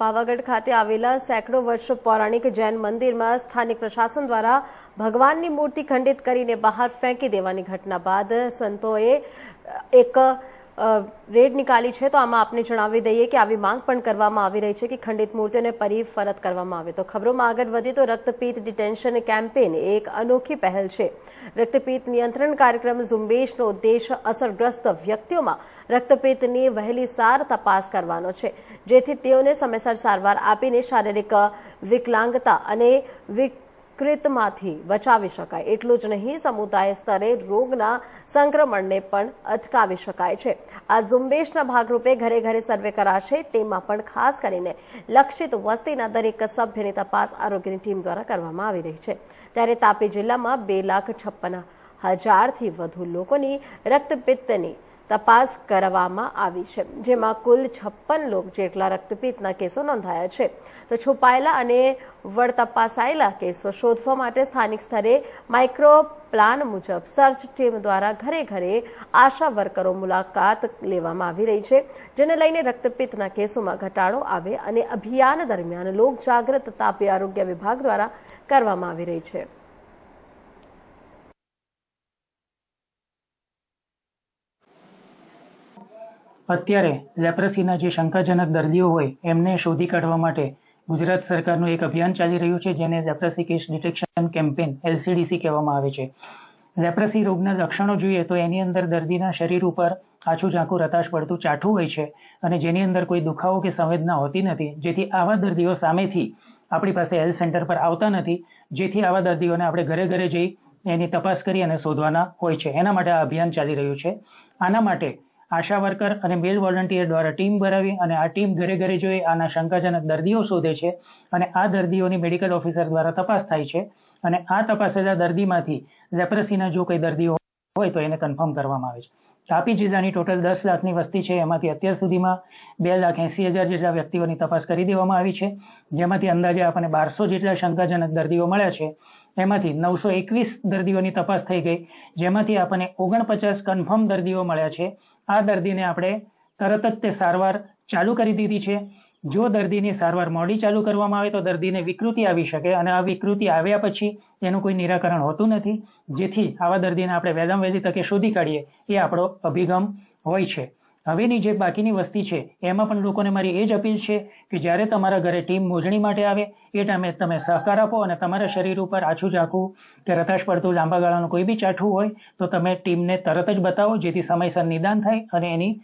પાવાગઢ ખાતે આવેલા સેંકડો વર્ષ પૌરાણિક જૈન મંદિરમાં સ્થાનિક પ્રશાસન દ્વારા ભગવાનની મૂર્તિ ખંડિત કરીને બહાર ફેંકી દેવાની ઘટના બાદ સંતોએ એક રેડ નીકાળી છે, તો આમાં આપને જણાવી દઈએ કે આવી માંગ પણ કરવામાં આવી રહી છે કે ખંડિત મૂર્તિઓને પરિફરત કરવામાં આવે. તો ખબરોમાં આગળ વધીએ તો રક્તપિત્ત ડિટેન્શન કેમ્પેન એક અનોખી પહેલ છે. રક્તપિત્ત નિયંત્રણ કાર્યક્રમ ઝુંબેશનો ઉદ્દેશ અસરગ્રસ્ત વ્યક્તિઓમાં રક્તપિત્તની વહેલી સાર તપાસ કરવાનો છે. જેથી તેઓને સમયસર સારવાર આપીને શારીરિક વિકલાંગતા અને વિકૃતમાંથી બચાવી શકાય. એટલું જ નહીં, સમુદાય સ્તરે રોગના સંક્રમણને પણ અટકાવી શકાય છે. આ ઝુંબેશના ભાગરૂપે ઘરે ઘરે સર્વે કરાશે, તેમાં પણ ખાસ કરીને લક્ષિત વસ્તીના દરેક સભ્યની તપાસ આરોગ્યની ટીમ દ્વારા કરવામાં આવી રહી છે. ત્યારે તાપી જિલ્લામાં બે લાખ છપ્પન હજારથી વધુ લોકોની રક્તપિત્તની તપાસ કરવામાં આવી છે. જેમાં કુલ છપ્પન લોક જેટલા રક્તપિત્તના કેસો નોંધાયા છે. તો છુપાયેલા અને વળતપાસાયેલા કેસો શોધવા માટે સ્થાનિક સ્તરે માઇક્રો પ્લાન મુજબ સર્ચ ટીમ દ્વારા ઘરે ઘરે આશા વર્કરો મુલાકાત લેવામાં આવી રહી છે, જેને લઈને રક્તપિત્તના કેસોમાં ઘટાડો આવે અને અભિયાન દરમિયાન લોક જાગૃત તાપી આરોગ્ય વિભાગ દ્વારા કરવામાં આવી રહી છે. અત્યારે લેપ્રસીના જે શંકાજનક દર્દીઓ હોય, એમને શોધી કાઢવા માટે ગુજરાત સરકારનું એક અભિયાન ચાલી રહ્યું છે, જેને leprosy case detection campaign LCDC કહેવામાં આવે છે. લેપ્રસી રોગના લક્ષણો જોઈએ તો એની અંદર દર્દીના શરીર ઉપર આછું ઝાંખું રતાશ પડતું ચાઠું હોય છે અને જેની અંદર કોઈ દુખાવો કે સંવેદના હોતી નથી. જેથી આવા દર્દીઓ સામેથી આપણી પાસે હેલ્થ સેન્ટર પર આવતા નથી. જેથી આવા દર્દીઓને આપણે ઘરે ઘરે જઈ એની તપાસ કરી અને શોધવાના હોય છે. એના માટે આ અભિયાન ચાલી રહ્યું છે. આના માટે આશા વર્કર અને મેલ વોલન્ટિયર દ્વારા ટીમ બનાવી અને આ ટીમ ઘરે ઘરે જોઈ આના શંકાજનક દર્દીઓ શોધે છે અને આ દર્દીઓની મેડિકલ ઓફિસર દ્વારા તપાસ થાય છે અને આ તપાસેલા દર્દીમાંથી લેપ્રસીના જો કોઈ દર્દીઓ હોય તો એને કન્ફર્મ કરવામાં આવે છે. તાપી જિલ્લાની ટોટલ દસ લાખની વસ્તી છે. એમાંથી અત્યાર સુધીમાં બે લાખ એંસી હજાર જેટલા વ્યક્તિઓની તપાસ કરી દેવામાં આવી છે. જેમાંથી અંદાજે આપણને બારસો જેટલા શંકાજનક દર્દીઓ મળ્યા છે. એમાંથી નવસો એકવીસ દર્દીઓની તપાસ થઈ ગઈ. જેમાંથી આપણને ઓગણપચાસ કન્ફર્મ દર્દીઓ મળ્યા છે. આ દર્દીને આપણે તરત જ તે સારવાર ચાલુ કરી દીધી છે. જો દર્દીની સારવાર મોડી ચાલુ કરવામાં આવે તો દર્દીને વિકૃતિ આવી શકે અને આ વિકૃતિ આવ્યા પછી તેનું કોઈ નિરાકરણ હોતું નથી. જેથી આવા દર્દીને આપણે વહેલામાં વહેલી તકે શોધી કાઢીએ એ આપણો અભિગમ હોય છે. હવેની જે બાકીની વસ્તી છે, એમાં પણ લોકોને મારી એ જ અપીલ છે કે જ્યારે તમારા ઘરે ટીમ મોજણી માટે આવે, એ ટાઈમે તમે સહકાર આપો અને તમારા શરીર ઉપર આછું ઝાંખું કે રતાશ પડતું લાંબા ગાળાનું કોઈ બી ચાઠું હોય, તો તમે ટીમને તરત જ બતાવો, જેથી સમયસર નિદાન થાય અને એની